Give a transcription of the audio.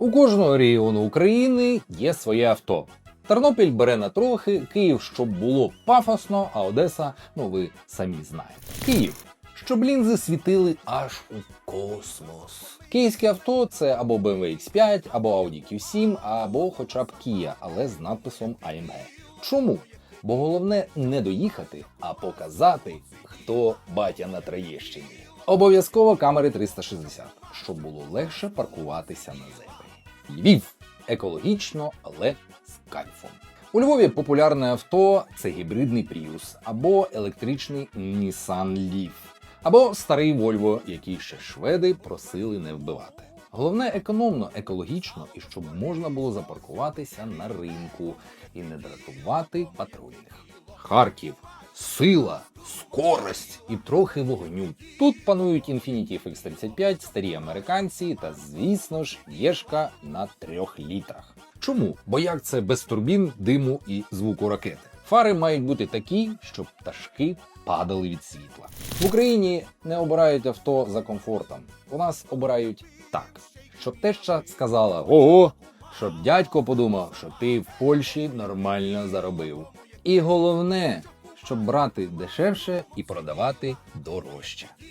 У кожного регіону України є своє авто. Тернопіль бере на трохи, Київ, щоб було пафосно, а Одеса, ну ви самі знаєте. Київ, щоб лінзи світили аж у космос. Київське авто це або BMW X5, або Audi Q7, або хоча б Kia, але з надписом AMG. Чому? Бо головне не доїхати, а показати, хто батя на Троєщині. Обов'язково камери 360, щоб було легше паркуватися на зебрі. Львів екологічно, але з кайфом. У Львові популярне авто це гібридний Prius або електричний Nissan Leaf, або старий Volvo, який ще шведи просили не вбивати. Головне економно, екологічно і щоб можна було запаркуватися на ринку і не дратувати патрульних. Харків. Сила, скорость і трохи вогню. Тут панують Infiniti FX35, старі американці та, звісно ж, єшка на трьох літрах. Чому? Бо як це без турбін, диму і звуку ракети? Фари мають бути такі, щоб пташки падали від світла. В Україні не обирають авто за комфортом. У нас обирають так, щоб теща сказала ого, щоб дядько подумав, що ти в Польщі нормально заробив. І головне, щоб брати дешевше і продавати дорожче.